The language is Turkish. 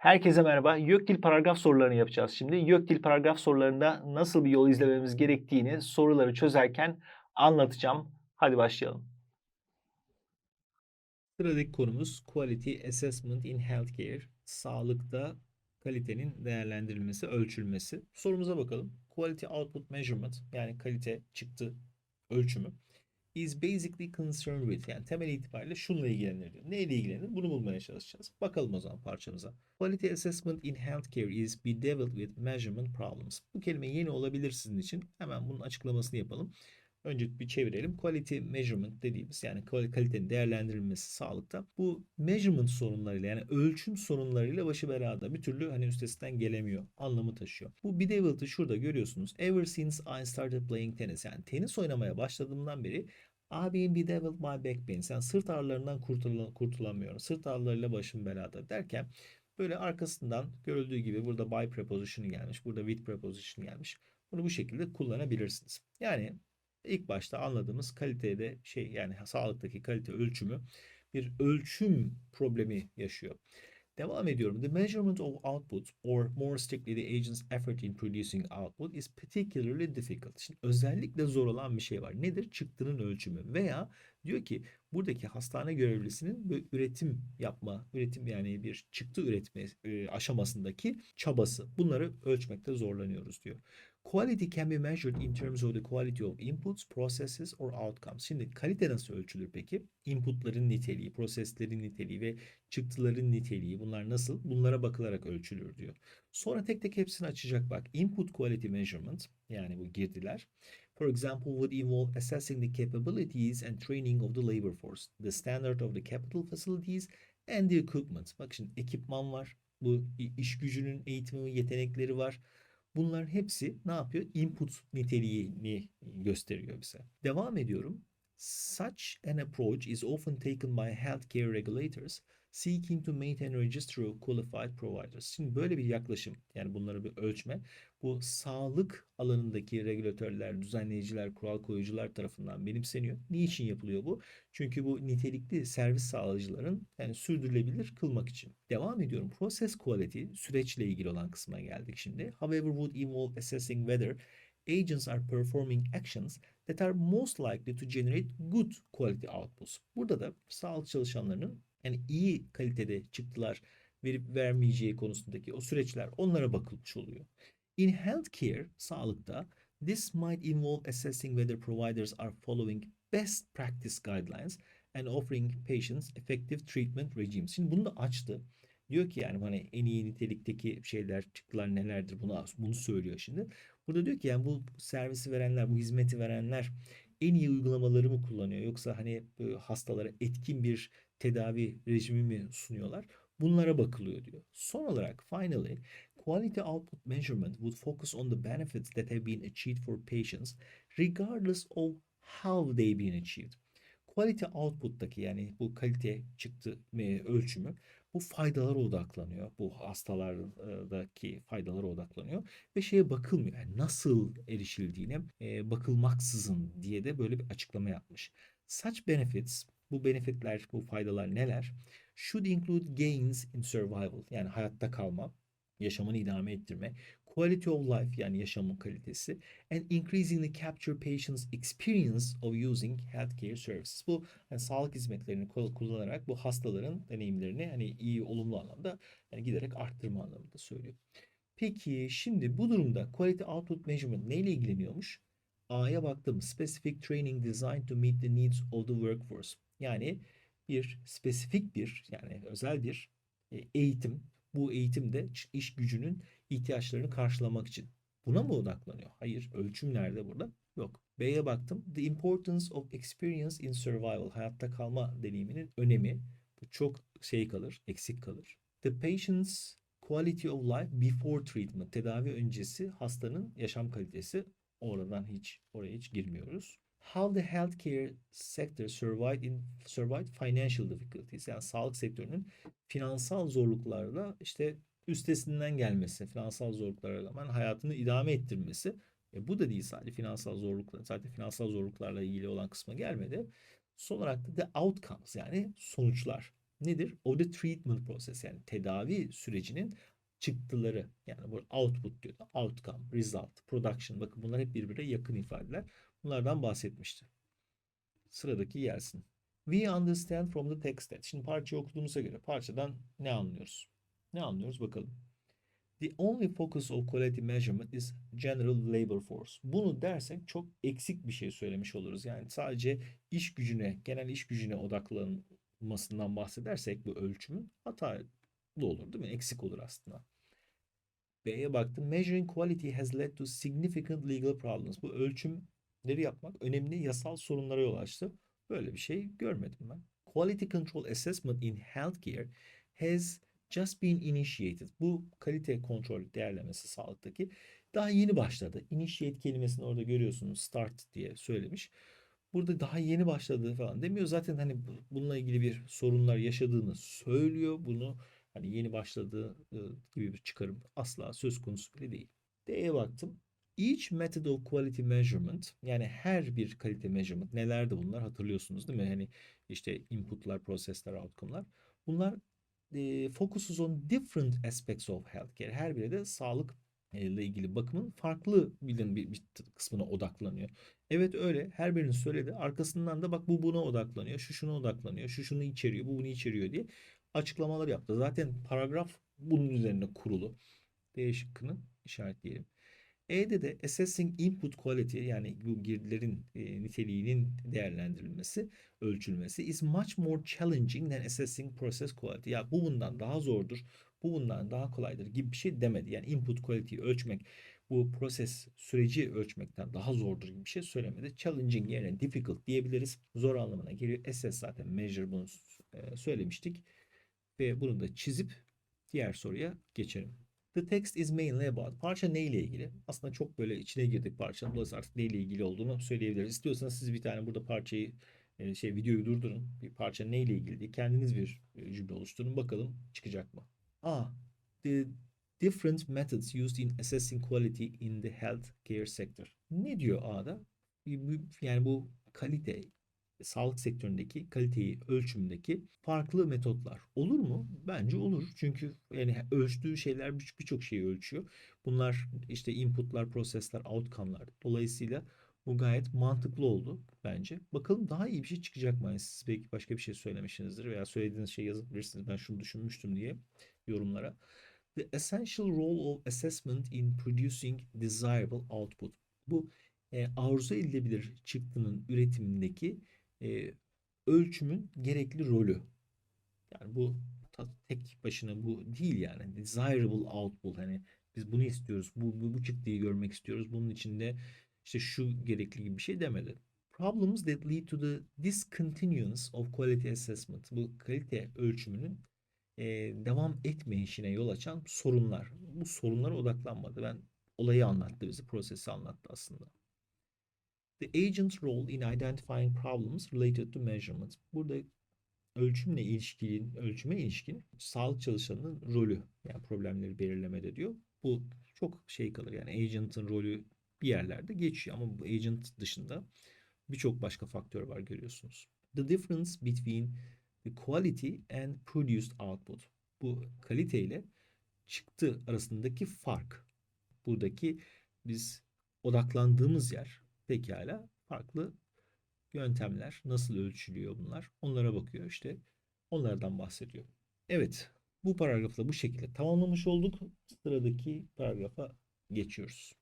Herkese merhaba. YÖKDİL paragraf sorularını yapacağız şimdi. YÖKDİL paragraf sorularında nasıl bir yol izlememiz gerektiğini soruları çözerken anlatacağım. Hadi başlayalım. Sıradaki konumuz Quality Assessment in Healthcare. Sağlıkta kalitenin değerlendirilmesi, ölçülmesi. Sorumuza bakalım. Quality Output Measurement yani kalite çıktı ölçümü is basically concerned with yani temel itibariyle şununla ilgilenir diyor. Neyle ilgilenir? Bunu bulmaya çalışacağız. Bakalım o zaman parçamıza. Quality assessment in healthcare is bedeviled with measurement problems. Bu kelime yeni olabilir sizin için. Hemen bunun açıklamasını yapalım. Önce bir çevirelim. Quality measurement dediğimiz yani kalitenin değerlendirilmesi sağlıkta. Bu measurement sorunlarıyla yani ölçüm sorunlarıyla başı belada. Bir türlü hani üstesinden gelemiyor. Anlamı taşıyor. Bu bedeviled'ı şurada görüyorsunuz. Ever since I started playing tennis yani tenis oynamaya başladığımdan beri Abim bedeviled my back pains. Yani sırt ağrılarından kurtul kurtulamıyorum. Sırt ağrılarıyla başım belada derken böyle arkasından görüldüğü gibi burada by preposition gelmiş. Burada with preposition gelmiş. Bunu bu şekilde kullanabilirsiniz. Yani ilk başta anladığımız kalitede şey yani sağlıktaki kalite ölçümü bir ölçüm problemi yaşıyor. Devam ediyorum. The measurement of output or more strictly the agent's effort in producing output is particularly difficult. Şimdi özellikle zor olan bir şey var. Nedir? Çıktının ölçümü veya diyor ki buradaki hastane görevlisinin bir üretim yapma, üretim yani bir çıktı üretme e, aşamasındaki çabası. Bunları ölçmekte zorlanıyoruz diyor. Quality can be measured in terms of the quality of inputs, processes or outcomes. Şimdi kalite nasıl ölçülür peki? Inputların niteliği, proseslerin niteliği ve çıktıların niteliği bunlar nasıl? Bunlara bakılarak ölçülür diyor. Sonra tek tek hepsini açacak bak. Input quality measurement yani bu girdiler. For example, would involve assessing the capabilities and training of the labor force, the standard of the capital facilities and the equipment. Bak şimdi ekipman var. Bu iş gücünün eğitimi, yetenekleri var. Bunların hepsi ne yapıyor? Input niteliğini gösteriyor bize. Devam ediyorum. Such an approach is often taken by healthcare regulators seeking to maintain a register qualified providers. Şimdi böyle bir yaklaşım yani bunları bir ölçme bu sağlık alanındaki regülatörler, düzenleyiciler, kural koyucular tarafından benimseniyor. Niçin yapılıyor bu? Çünkü bu nitelikli servis sağlayıcıların yani sürdürülebilir kılmak için. Devam ediyorum. Process quality süreçle ilgili olan kısma geldik şimdi. However would involve assessing whether agents are performing actions that are most likely to generate good quality outputs. Burada da sağlık çalışanlarının yani iyi kalitede çıktılar verip vermeyeceği konusundaki o süreçler onlara bakılmış oluyor. In healthcare, sağlıkta, this might involve assessing whether providers are following best practice guidelines and offering patients effective treatment regimes. Şimdi bunu da açtı. Diyor ki yani hani en iyi nitelikteki şeyler çıktılar nelerdir bunu bunu söylüyor şimdi. Burada diyor ki yani bu servisi verenler, bu hizmeti verenler en iyi uygulamaları mı kullanıyor yoksa hani hastalara etkin bir tedavi rejimi mi sunuyorlar? Bunlara bakılıyor diyor. Son olarak finally quality output measurement would focus on the benefits that have been achieved for patients regardless of how they've been achieved. Quality output'taki yani bu kalite çıktı ölçümü bu faydalara odaklanıyor. Bu hastalardaki faydalara odaklanıyor ve şeye bakılmıyor. Yani nasıl erişildiğine e, bakılmaksızın diye de böyle bir açıklama yapmış. Such benefits bu benefitler, bu faydalar neler? Should include gains in survival yani hayatta kalma, yaşamını idame ettirme, quality of life yani yaşamın kalitesi and increasing the capture patients experience of using healthcare services. Bu yani sağlık hizmetlerini kullanarak bu hastaların deneyimlerini hani iyi olumlu anlamda yani giderek arttırma anlamında söylüyor. Peki şimdi bu durumda quality output measurement neyle ilgileniyormuş? A'ya baktım. Specific training designed to meet the needs of the workforce. Yani bir spesifik bir yani özel bir e, eğitim. Bu eğitimde iş gücünün ihtiyaçlarını karşılamak için. Buna mı odaklanıyor? Hayır. Ölçüm nerede burada? Yok. B'ye baktım. The importance of experience in survival. Hayatta kalma deneyiminin önemi. Bu çok şey kalır, eksik kalır. The patient's quality of life before treatment. Tedavi öncesi hastanın yaşam kalitesi. Oradan hiç, oraya hiç girmiyoruz. How the healthcare sector survived in survived financial difficulties. Yani sağlık sektörünün finansal zorluklarla işte üstesinden gelmesi, finansal zorluklara rağmen hayatını idame ettirmesi. E bu da değil sadece finansal zorluklar, zaten finansal zorluklarla ilgili olan kısma gelmedi. Son olarak da the outcomes yani sonuçlar. nedir? O the treatment process yani tedavi sürecinin çıktıları yani bu output diyor da outcome, result, production bakın bunlar hep birbirine yakın ifadeler. Bunlardan bahsetmişti. Sıradaki gelsin. We understand from the text that. Şimdi parçayı okuduğumuza göre parçadan ne anlıyoruz? Ne anlıyoruz bakalım. The only focus of quality measurement is general labor force. Bunu dersek çok eksik bir şey söylemiş oluruz. Yani sadece iş gücüne, genel iş gücüne odaklanmasından bahsedersek bu ölçümün hatalı olur değil mi? Eksik olur aslında. B'ye baktım. Measuring quality has led to significant legal problems. Bu ölçümleri yapmak önemli yasal sorunlara yol açtı. Böyle bir şey görmedim ben. Quality control assessment in healthcare has just been initiated. Bu kalite kontrol değerlemesi sağlıktaki daha yeni başladı. Initiate kelimesini orada görüyorsunuz. Start diye söylemiş. Burada daha yeni başladığı falan demiyor. Zaten hani bununla ilgili bir sorunlar yaşadığını söylüyor. Bunu hani yeni başladığı gibi bir çıkarım asla söz konusu bile değil. D'ye baktım. Each method of quality measurement yani her bir kalite measurement nelerdi bunlar hatırlıyorsunuz değil mi? Hani işte inputlar, process'ler, outcome'lar. Bunlar e, focuses on different aspects of healthcare. Her biri de sağlık ile ilgili bakımın farklı bilin bir, bir kısmına odaklanıyor. Evet öyle. Her birinin söyledi. Arkasından da bak bu buna odaklanıyor. Şu şuna odaklanıyor. Şu şunu içeriyor. Bu bunu içeriyor diye açıklamalar yaptı. Zaten paragraf bunun üzerine kurulu. D şıkkını işaretleyelim. E'de de assessing input quality yani bu girdilerin e, niteliğinin değerlendirilmesi, ölçülmesi is much more challenging than assessing process quality. Ya bu bundan daha zordur, bu bundan daha kolaydır gibi bir şey demedi. Yani input quality'yi ölçmek bu proses süreci ölçmekten daha zordur gibi bir şey söylemedi. Challenging yerine difficult diyebiliriz. Zor anlamına geliyor. Assess zaten measure bunu e, söylemiştik. Ve bunu da çizip diğer soruya geçelim. The text is mainly about. Parça neyle ilgili? Aslında çok böyle içine girdik parçanın. Dolayısıyla artık neyle ilgili olduğunu söyleyebiliriz. İstiyorsanız siz bir tane burada parçayı e, şey videoyu durdurun. Bir parça neyle ilgili diye kendiniz bir e, cümle oluşturun. Bakalım çıkacak mı? A. The different methods used in assessing quality in the healthcare sector. Ne diyor A'da? Yani bu kalite sağlık sektöründeki kaliteyi ölçümdeki farklı metotlar olur mu? Bence olur. Çünkü yani ölçtüğü şeyler birçok şeyi ölçüyor. Bunlar işte inputlar, prosesler, outcome'lar. Dolayısıyla bu gayet mantıklı oldu bence. Bakalım daha iyi bir şey çıkacak mı? Yani siz belki başka bir şey söylemişsinizdir veya söylediğiniz şey yazabilirsiniz. Ben şunu düşünmüştüm diye yorumlara. The essential role of assessment in producing desirable output. Bu e, arzu edilebilir çıktının üretimindeki e, ölçümün gerekli rolü. Yani bu tek başına bu değil yani. Desirable output hani biz bunu istiyoruz. Bu, bu, bu çıktıyı görmek istiyoruz. Bunun içinde işte şu gerekli gibi bir şey demedi. Problems that lead to the discontinuance of quality assessment. Bu kalite ölçümünün e, devam etmeyişine yol açan sorunlar. Bu sorunlara odaklanmadı. Ben olayı anlattı bize, prosesi anlattı aslında. The agent's role in identifying problems related to measurement. Burada ölçümle ilişkin, ölçüme ilişkin sağlık çalışanının rolü yani problemleri belirlemede diyor. Bu çok şey kalır yani agent'ın rolü bir yerlerde geçiyor ama bu agent dışında birçok başka faktör var görüyorsunuz. The difference between the quality and produced output. Bu kalite ile çıktı arasındaki fark. Buradaki biz odaklandığımız yer Pekala farklı yöntemler nasıl ölçülüyor bunlar onlara bakıyor işte onlardan bahsediyor. Evet bu paragrafla bu şekilde tamamlamış olduk. Sıradaki paragrafa geçiyoruz.